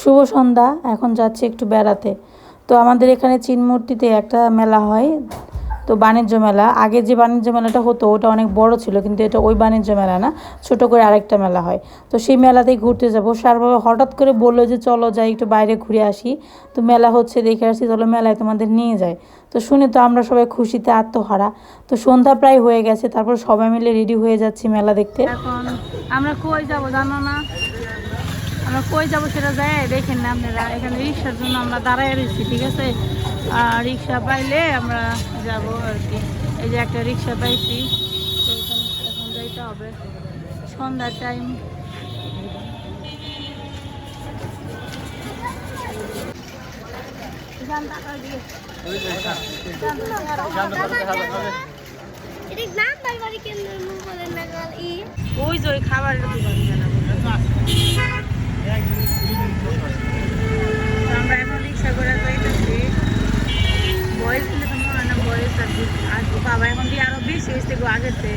শুভ সন্ধ্যা, এখন যাচ্ছি একটু বেড়াতে। তো আমাদের এখানে চিনমূর্তিতে একটা মেলা হয়, তো বাণিজ্য মেলা। আগে যে বাণিজ্য মেলাটা হতো, ওটা অনেক বড় ছিল, কিন্তু এটা ওই বাণিজ্য মেলা না, ছোট করে আরেকটা মেলা হয়। তো সেই মেলাতেই ঘুরতে যাব। সার বাবা হঠাৎ করে বলল যে, চলো যাই, একটু বাইরে ঘুরে আসি। তো মেলা হচ্ছে, দেখে আসি, চলো মেলায় তোমাদের নিয়ে যায় তো শুনে তো আমরা সবাই খুশিতে আত্মহারা। তো সন্ধ্যা প্রায় হয়ে গেছে, তারপর সবাই মিলে রেডি হয়ে যাচ্ছি মেলা দেখতে। এখন আমরা কই যাব জানো না? আমরা কই যাব সেটা যাই দেখেন না আপনারা এখানে রিক্সার জন্য আমরা দাঁড়ায় রয়েছি ঠিক আছে? আর রিক্সা পাইলে আমরা যাব আর কি। এই যে একটা রিক্সা পাইছি তো এখন যাইতে হবে। সন্ধ্যার টাইম ওই যে ওই খাবারের দোকান আমরা এখন রিক্সা করে যাইতেছি বয়স দিলে তো মনে হয় না বয়স আর আর বাবা এখন দিয়ে আরও বেশি হয়েছে গো আগেতে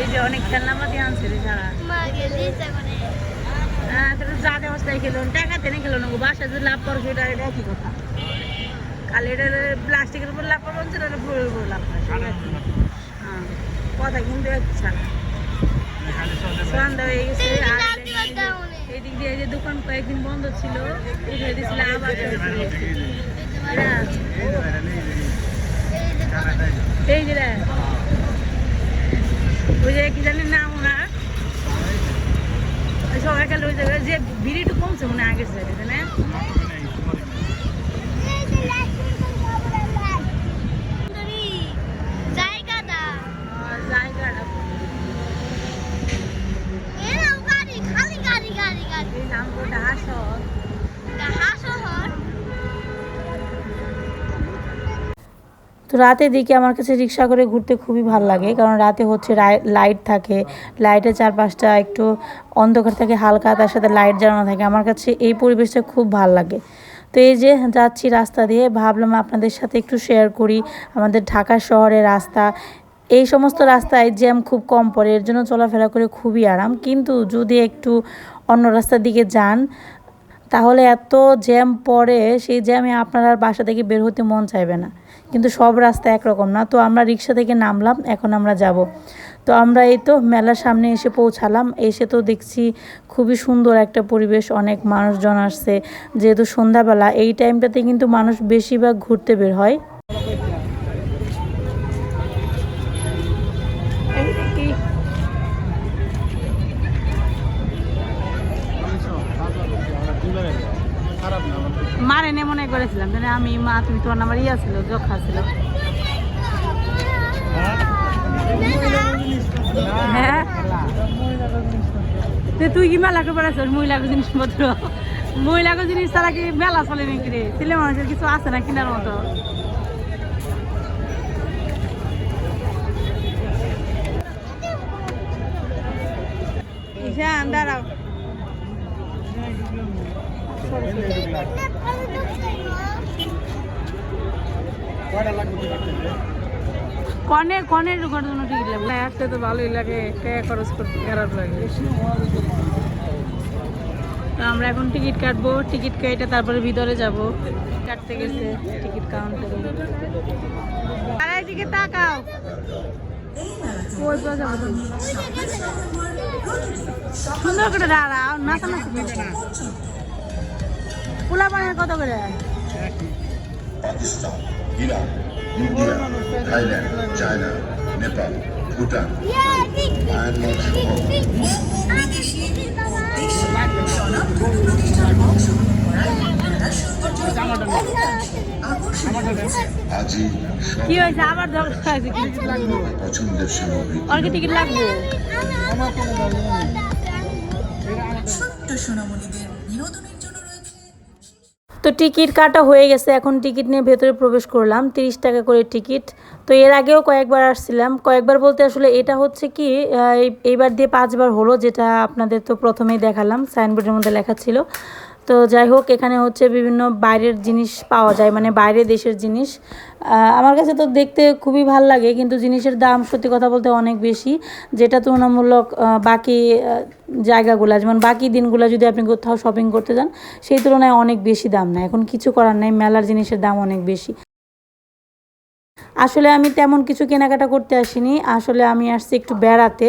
এই যে অনেক খেলনাপাতি আনছে রে সারা হ্যাঁ যা খেলো। টাকা তেনে খেলো না গো বাসায় যদি লাভ করো সেটা এটা কথা? খালি এটা প্লাস্টিকের উপর লাভ করব সেটা উপর লাভ করে হ্যাঁ কথা কিন্তু এক ছাড়া। সন্ধ্যা হয়ে গেছে আর রাত্রি বাজতে এদিক দিয়ে যে দোকান কয়েকদিন বন্ধ ছিল উঠে দিয়েছিল আবার এই যে ওই যে কি জানি নাম ওনার। সবাই খেলে ওই জায়গায় যে ভিড় একটু কমছে মনে আগের সাইডে না জায়গাটা আর জায়গাটা এ নাও গাড়ি খালি গাড়ি গাড়ি গাড়ি এই নাম কোটা হাসর হাসহর তো রাতের দিকে আমার কাছে রিক্সা করে ঘুরতে খুবই ভালো লাগে, কারণ রাতে হচ্ছে লাইট থাকে লাইটের চারপাশটা একটু অন্ধকার থাকে, হালকা তার সাথে লাইট জ্বালানো থাকে, আমার কাছে এই পরিবেশটা খুব ভালো লাগে। তো এই যে যাচ্ছি রাস্তা দিয়ে, ভাবলাম আপনাদের সাথে একটু শেয়ার করি, আমাদের ঢাকা শহরের রাস্তা, এই সমস্ত রাস্তায় জ্যাম খুব কম পড়ে, এর জন্য চলাফেরা করে খুবই আরাম, কিন্তু যদি একটু অন্য রাস্তার দিকে যান তাহলে এত জ্যাম পড়ে, সেই জ্যামে আপনার আর বাসা থেকে বের হতে মন চাইবে না। কিন্তু সব রাস্তা একরকম না। তো আমরা রিক্সা থেকে নামলাম, এখন আমরা যাব। তো আমরা এই তো মেলার সামনে এসে পৌঁছালাম। এসে তো দেখছি খুবই সুন্দর একটা পরিবেশ, অনেক মানুষজন আসছে। যেহেতু সন্ধ্যাবেলা, এই টাইমটাতে কিন্তু মানুষ বেশিরভাগ ঘুরতে বের হয়। আমি মা তুমি তোমার নাম্বার ইয়া ছিল যক্ষা ছিল হ্যাঁ তুই কি মেলা করে বেড়াচ্ছ মহিলাকে জিনিসপত্র মহিলাকে জিনিস ছাড়া কি মেলা চলে নাকি রে ছেলে মানুষের কিছু আছে না কেনার মতো দাঁড়াও কনে কনে ঢোকার জন্য টিকিট লাগবে আসতে তো ভালোই লাগে টাকা খরচ করতে খারাপ লাগে। তো আমরা এখন টিকিট কাটবো, টিকিট কেটে তারপরে ভিতরে যাব। কাটতে গেছে, টিকিট কাউন্টারে। আড়াই দিকে তাকাও। সুন্দর করে দাঁড়াও নাচা নাচি পোলা কত করে? Iran India Thailand China Nepal Bhutan Myanmar সহ আজই সব কি হয়েছে? আবার দরকার আছে টিকিট লাগবে পছন্দের সামগ্রী টিকিট লাগবে তো টিকিট কাটা হয়ে গেছে, এখন টিকিট নিয়ে ভেতরে প্রবেশ করলাম, তিরিশ টাকা করে টিকিট। তো এর আগেও কয়েকবার আসছিলাম, কয়েকবার বলতে আসলে এটা হচ্ছে কি এইবার দিয়ে পাঁচবার হলো, যেটা আপনাদের তো প্রথমেই দেখালাম সাইনবোর্ডের মধ্যে লেখা ছিল। তো যাই হোক, এখানে হচ্ছে বিভিন্ন বাইরের জিনিস পাওয়া যায় মানে বাইরের দেশের জিনিস। আমার কাছে তো দেখতে খুবই ভালো লাগে, কিন্তু জিনিসের দাম সত্যি কথা বলতে অনেক বেশি, যেটা তুলনামূলক বাকি জায়গাগুলো, যেমন বাকি দিনগুলো যদি আপনি কোথাও শপিং করতে যান, সেই তুলনায় অনেক বেশি দাম না এখন কিছু করার নেই, মেলার জিনিসের দাম অনেক বেশি। আসলে আমি তেমন কিছু কেনাকাটা করতে আসিনি, আসলে আমি আসছি একটু বেড়াতে,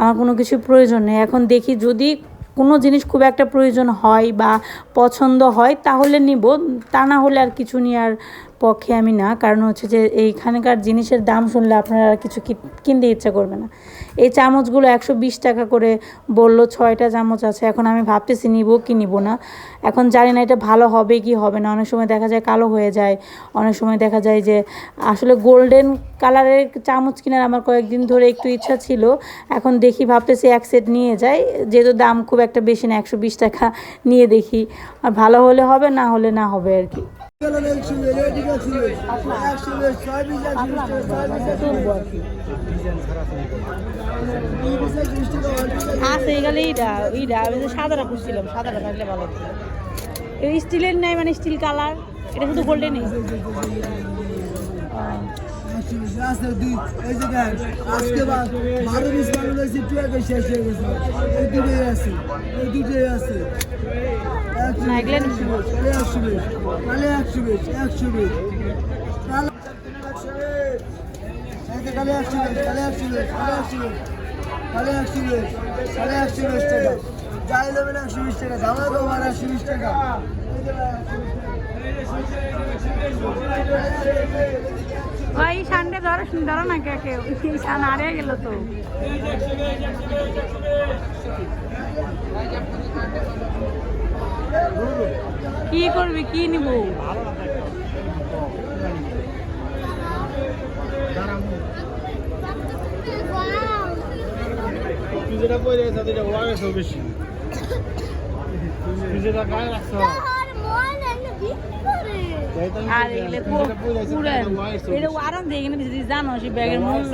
আমার কোনো কিছু প্রয়োজন নেই। এখন দেখি যদি কোনো জিনিস খুব একটা প্রয়োজন হয় বা পছন্দ হয়, তাহলে নিব। তা না হলে আর কিছু নেওয়ার পক্ষে আমি না, কারণ হচ্ছে যে এইখানকার জিনিসের দাম শুনলে আপনারা কিছু কিনতে ইচ্ছা করবে না। এই চামচগুলো একশো বিশ টাকা করে বলল, ছয়টা চামচ আছে, এখন আমি ভাবতেছি নিব কি নিব না। এখন জানি না এটা ভালো হবে কি হবে না, অনেক সময় দেখা যায় কালো হয়ে যায়, অনেক সময় দেখা যায় যে আসলে গোল্ডেন কালারের চামচ কেনার আমার কয়েকদিন ধরে একটু ইচ্ছা ছিল, এখন দেখি ভাবতেছি এক সেট নিয়ে যাই, যেহেতু দাম খুব একটা বেশি না, একশো বিশ টাকা নিয়ে দেখি, আর ভালো হলে হবে, না হলে না হবে আর কি। আছে এগুলো এইটা এইটা আমি তো সাদাটা খুঁজছিলাম সাদাটা থাকলে ভালো স্টিলের নাই মানে স্টিল কালার, এটা শুধু গোল্ডেনই রাস্তার দুই এই যে দেখ আজকে বারো বিশ বারো হয়েছে আগে শেষ হয়ে গেছে এই দুটোই আছে এই দুটোই আছে একশো বিশ তাহলে একশো বিশ একশো বিশ তাহলে তাহলে একশো বিশ তাহলে একশো বিশ তাহলে একশো বিশ তাহলে একশো বিশ তাহলে একশো বিশ টাকা একশো বিশ টাকা দামা তোমার একশো বিশ ওই সানডে ধরো ধরো না কে কেউ এই সান হারিয়ে গেল তো। কি করবি, কি নিব? Wow. যেটা পরে আছে সেটা ওয়ারেসও বেশি তুই যেটা গায়ে রাখছ আর মন এনে বিক্রি করে আর এগুলো আরাম দিয়ে কিনে দিচ্ছি জানো সে ব্যাগের মূল্য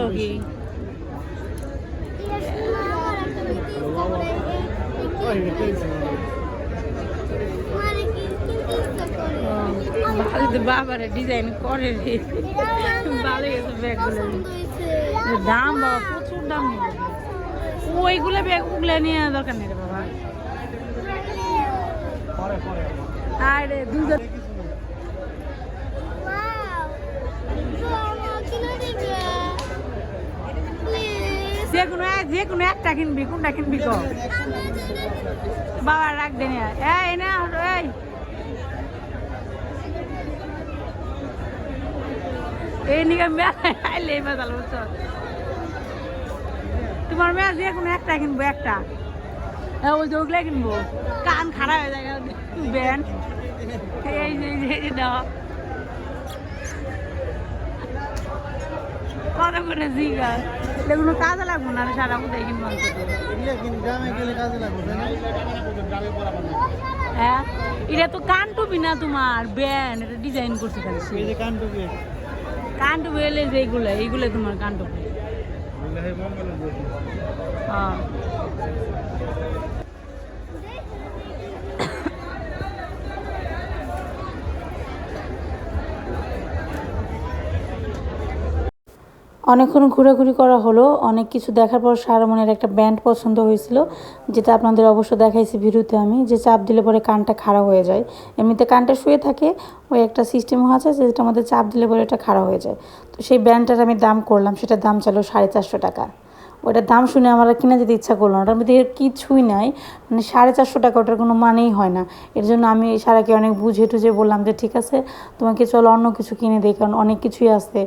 বাবারে ডিজাইন করে রে। ভালো দাম বাবা, প্রচুর দাম। ওইগুলো ব্যাগ ওগুলো নিয়ে দরকার নেই বাবা। আরে দুজন Wow. Mama, কিনে দিবে প্লিজ যে কোনো একটা কিনবি কোনটা কিনবি কো বাবা রাখ দে এই আস, এই। এই নিকে আইলে বাজাল বুঝছ তোমার মেয়ে যে কোনো একটা কিনবো একটা। হ্যাঁ ওই যে ওগুলো কিনবো। কান খারাপ হয়ে যায়। ব্যান্ড। এই যে দাও। কত করে জিগা এগুলো কাজে লাগবো না সারা কোথায় কিনবো গ্রামে গেলে কাজে লাগবে হ্যাঁ এটা তো কান টুপি না তোমার ব্যান এটা ডিজাইন করছে খালি। এই যে কান টুপি কান টুপি এলে যে এইগুলো এইগুলো তোমার কান টুপি হয় অনেকক্ষণ ঘোরাঘুরি করা হলো, অনেক কিছু দেখার পর সারমনের একটা ব্যান্ড পছন্দ হয়েছিল, যেটা আপনাদের অবশ্য দেখাইছি ভিডিওতে আমি, যে চাপ দিলে পরে কানটা খাড়া হয়ে যায়। এমনিতে কানটা শুয়ে থাকে, ওই একটা সিস্টেম আছে যেটা আমাদের চাপ দিলে পরে এটা খাড়া হয়ে যায়। তো সেই ব্যান্ডটার আমি দাম করলাম, সেটার দাম চাইলো সাড়ে চারশো টাকা। ওটার দাম শুনে আমার কিনে যেতে ইচ্ছা করল না। ওটার মধ্যে এর কিছুই নাই। মানে সাড়ে চারশো টাকা ওটার কোনো মানেই হয় না। এর জন্য আমি সারাকে অনেক বুঝে টুঝে বললাম যে, ঠিক আছে, তোমাকে চলো অন্য কিছু কিনে দিই, কারণ অনেক কিছুই আছে।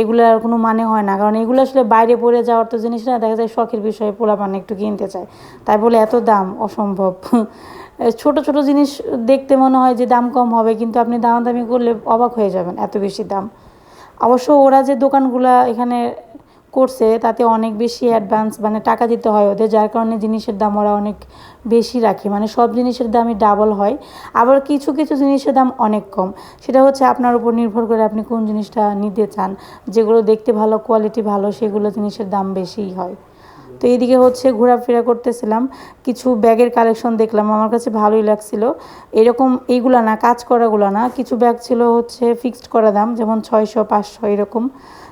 এগুলো আর কোনো মানে হয় না। কারণ এগুলো আসলে বাইরে পড়ে যাওয়ার তো জিনিস না, দেখা যায় শখের বিষয়ে পোলাপান একটু কিনতে চায়। তাই বলে এত দাম? অসম্ভব। ছোট ছোট জিনিস দেখতে মনে হয় যে দাম কম হবে, কিন্তু আপনি দামাদামি করলে অবাক হয়ে যাবেন এত বেশি দাম। অবশ্য ওরা যে দোকানগুলা এখানে করছে, তাতে অনেক বেশি অ্যাডভান্স মানে টাকা দিতে হয় ওদের, যার কারণে জিনিসের দাম ওরা অনেক বেশি রাখে। মানে সব জিনিসের দামই ডাবল হয়। আবার কিছু কিছু জিনিসের দাম অনেক কম। সেটা হচ্ছে আপনার উপর নির্ভর করে আপনি কোন জিনিসটা নিতে চান। যেগুলো দেখতে ভালো কোয়ালিটি ভালো, সেগুলো জিনিসের দাম বেশিই হয়। তো এইদিকে হচ্ছে ঘোরাফেরা করতেছিলাম। কিছু ব্যাগের কালেকশন দেখলাম, আমার কাছে ভালোই লাগছিল। এরকম এইগুলা না, কাজ করাগুলো না। কিছু ব্যাগ ছিল হচ্ছে ফিক্সড করা দাম, যেমন ছয়শো, পাঁচশো এরকম।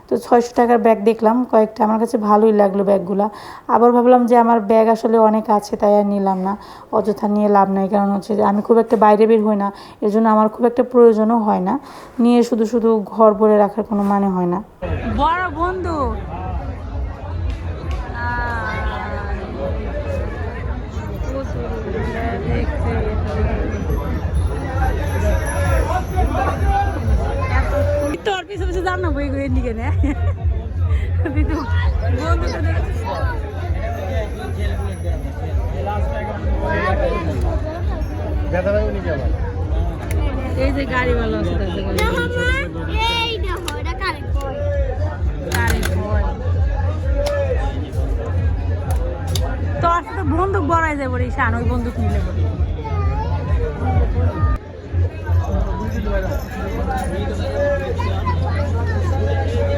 তো ছয়শো টাকার ব্যাগ দেখলাম, কয়েকটা আমার কাছে ভালোই লাগল ব্যাগগুলা। আবার ভাবলাম যে আমার ব্যাগ আসলে অনেক আছে, তাই আর নিলাম না। অযথা নিয়ে লাভ নাই, কারণ হচ্ছে যে আমি খুব একটা বাইরে বের হই না। এর জন্য আমার খুব একটা প্রয়োজনও হয় না। নিয়ে শুধু শুধু ঘর ভরে রাখার কোনো মানে হয় না। বড় বন্ধু। তোর পিছনে পিছনে জানো বই করে নিকে নে। দিদু বন্ধু এই যে আছে গাড়ি এটা কারেক্ট কই তোর সাথে বন্দুক বড়াই যাব রে শান ওই বন্দুক নিলে পরে।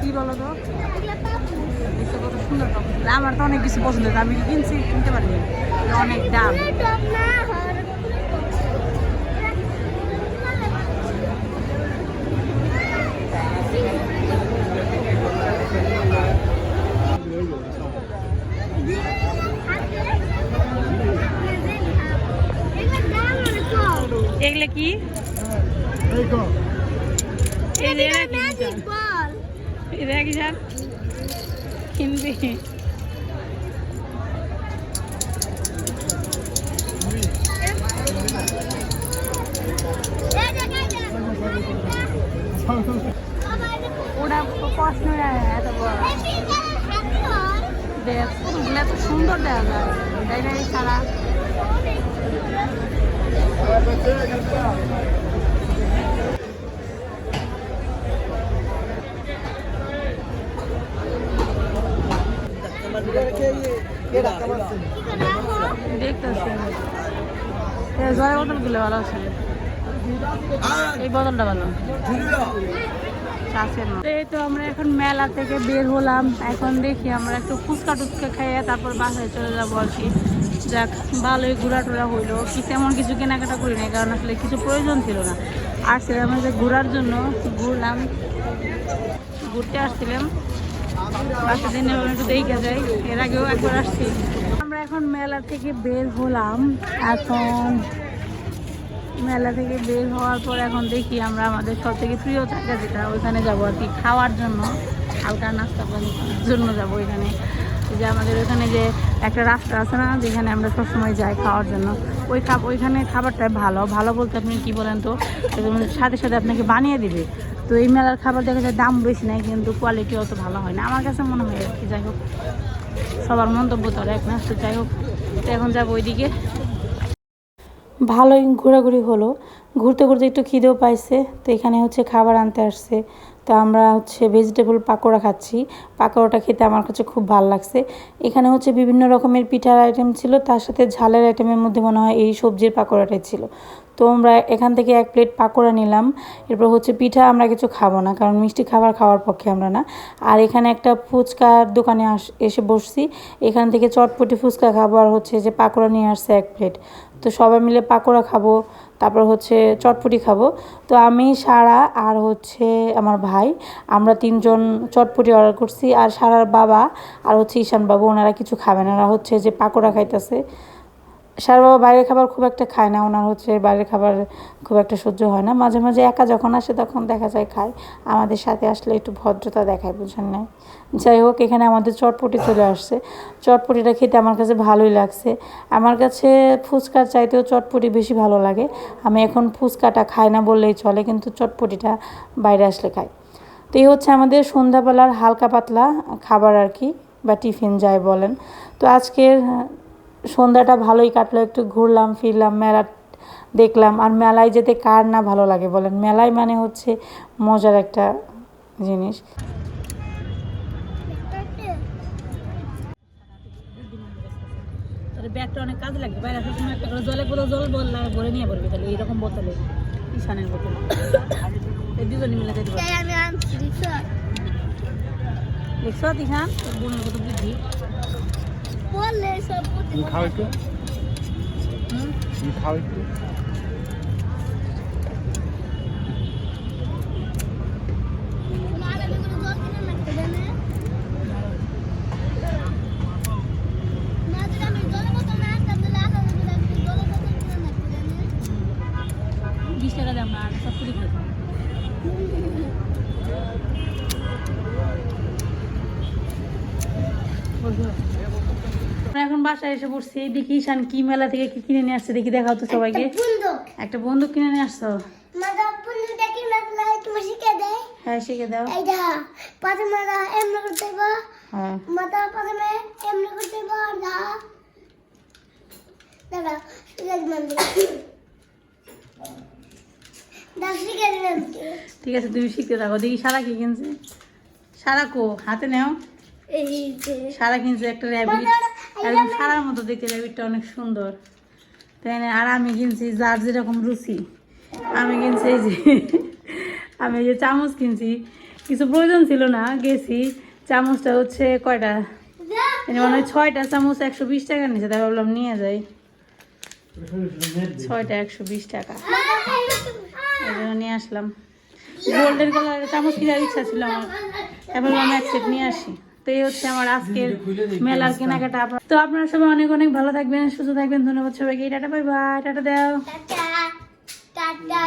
কি বলো তো? আমার তো অনেক কিছু পছন্দ। আমি কিনছি? কিনতে পারিনি অনেক দাম। এগুলো কি? এই যে কি জান কিনবি। ওটা প্রশ্ন এত বড়। দেখ এত সুন্দর দেখা যায়। না এই জয় বোতলগুলো ভালো আছে এই বোতলটা ভালো। এই তো আমরা এখন মেলা থেকে বের হলাম এখন দেখি আমরা একটু ফুচকা টুচকা খাইয়ে তারপর বাসায় চলে যাব আর কি যাক ভালোই ঘোরা টোরা হইল কি তেমন কিছু কেনাকাটা করি নাই কারণ আসলে কিছু প্রয়োজন ছিল না আসছিলাম যে ঘোরার জন্য ঘুরলাম ঘুরতে আসছিলাম একটু দেখে যাই। এর আগেও একবার আসছি। আমরা এখন মেলা থেকে বের হলাম। এখন মেলা থেকে বের হওয়ার পর এখন দেখি আমরা আমাদের সব থেকে প্রিয় জায়গা যেটা, ওইখানে যাব আর কি খাওয়ার জন্য। হালকা নাস্তা পানির জন্য যাব ওইখানে। যে আমাদের ওইখানে যে একটা রাস্তা আছে না, যেখানে আমরা সবসময় যাই খাওয়ার জন্য। ওই খাব, ওইখানে খাবারটা ভালো। ভালো বলতে আপনি কি বলেন তো? সাথে সাথে আপনাকে বানিয়ে দিবে। তো এই মেলার খাবার দেখা যায় দাম বেশি নাই, কিন্তু কোয়ালিটি অত ভালো হয় না। আমার কাছে মনে হয় আর কি, যাই হোক। সবার মন্তব্য তো এক না, তো যাই হোক এখন যাব ওইদিকে। ভালোই ঘোরাঘুরি হলো। ঘুরতে ঘুরতে একটু খিদেও পাইছে, তো এখানে হচ্ছে খাবার আনতে আসছে। তো আমরা হচ্ছে ভেজিটেবল পাকোড়া খাচ্ছি। পাকোড়াটা খেতে আমার কাছে খুব ভালো লাগছে। এখানে হচ্ছে বিভিন্ন রকমের পিঠার আইটেম ছিল, তার সাথে ঝালের আইটেমের মধ্যে মনে হয় এই সবজির পাকোড়াটাই ছিল। তো আমরা এখান থেকে এক প্লেট পাকোড়া নিলাম। এরপর হচ্ছে পিঠা আমরা কিছু খাব না, কারণ মিষ্টি খাবার খাওয়ার পক্ষে আমরা না। আর এখানে একটা ফুচকার দোকানে আস, এসে বসছি। এখান থেকে চটপটি ফুচকা খাব আর হচ্ছে যে পাকোড়া নিয়ে আসছে এক প্লেট তো সবাই মিলে পাকোড়া খাব। তারপর হচ্ছে চটপটি খাব। তো আমি, সারা আর হচ্ছে আমার ভাই, আমরা তিনজন চটপটি অর্ডার করছি। আর সারার বাবা আর হচ্ছে ঈশান বাবু, ওনারা কিছু খাবেন। ওরা হচ্ছে যে পাকোড়া খাইতেছে। সার বাবা বাইরের খাবার খুব একটা খায় না, ওনার হচ্ছে বাইরের খাবার খুব একটা সহ্য হয় না। মাঝে মাঝে একা যখন আসে তখন দেখা যায় খায়। আমাদের সাথে আসলে একটু ভদ্রতা দেখায়, বুঝেন না যাই হোক, এখানে আমাদের চটপটি চলে আসছে। চটপটিটা খেতে আমার কাছে ভালোই লাগছে। আমার কাছে ফুচকার চাইতেও চটপটি বেশি ভালো লাগে। আমি এখন ফুচকাটা খাই না বললেই চলে, কিন্তু চটপটিটা বাইরে আসলে খাই। তো এই হচ্ছে আমাদের সন্ধ্যাবেলার হালকা পাতলা খাবার আর কি, বা টিফিন যাই বলেন। তো আজকের সন্ধ্যাটা ভালোই কাটলো একটু ঘুরলাম ফিরলাম মেলা দেখলাম। আর মেলায় যেতে কার না ভালো লাগে বলেন? মেলায় মানে হচ্ছে মজার একটা জিনিস। তাহলে ব্যাগটা অনেক কাজে লাগবে। বাইরে আসার সময় একটা করে জলে বলে জল বললে ভরে নিয়ে পড়বি তাহলে। এইরকম বোতলে ঈশানের বোতলে। এই দুজনে মিলে যেতে পারবি। তাই আমি আনছি দেখছ? দেখছ ঈশান? বোনের কত বুদ্ধি তুমি খাও একটু। তুমি খাও একটু আর আমি কোনো জল কিনে রাখতে দেয় না? না, যদি আমি জলের বোতল না আনতাম, তাহলে আসার সময় আমি জলের বোতল কিনে রাখতে দেয় না? বিশ টাকা দাম না আর সব কুড়ি খাব আমরা এখন বাসায় এসে পড়ছি দেখি ঈশান কি মেলা থেকে কি কিনে নিয়ে আসছে দেখি দেখাও তো সবাইকে। একটা বন্দুক। কিনে নিয়ে আসছো? হ্যাঁ শিখে দাও। এইটা এমনি করতে হ্যাঁ। মাথা প্রথমে এমনি করতে দাদা ঠিক আছে তুমি শিখতে থাকো। দেখি সারা কি কিনছে। সারা কো? হাতে নাও। সারা কিনছে একটা র্যাবিট একদম সারার মতো দেখতে র্যাবিটটা অনেক সুন্দর। তাই না? আর আমি কিনছি যার যেরকম রুচি। আমি কিনছি এই যে আমি এই যে চামচ কিনছি। কিছু প্রয়োজন ছিল না গেছি। চামচটা হচ্ছে কয়টা? মনে হয় ছয়টা চামচ একশো বিশ টাকা নিয়েছে তাই ভাবলাম নিয়ে যাই। ছয়টা একশো বিশ টাকা। এই জন্য নিয়ে আসলাম। গোল্ডেন কালারের চামচ কিনার ইচ্ছা ছিল আমার। এবার আমি এক সেট নিয়ে আসি। তো এই হচ্ছে আমার আজকের মেলার কেনাকাটা। আপনার- তো আপনারা সবাই অনেক অনেক ভালো থাকবেন সুস্থ থাকবেন ধন্যবাদ সবাইকে। টাটা বাই বাই টাটা দাও। Tata tata.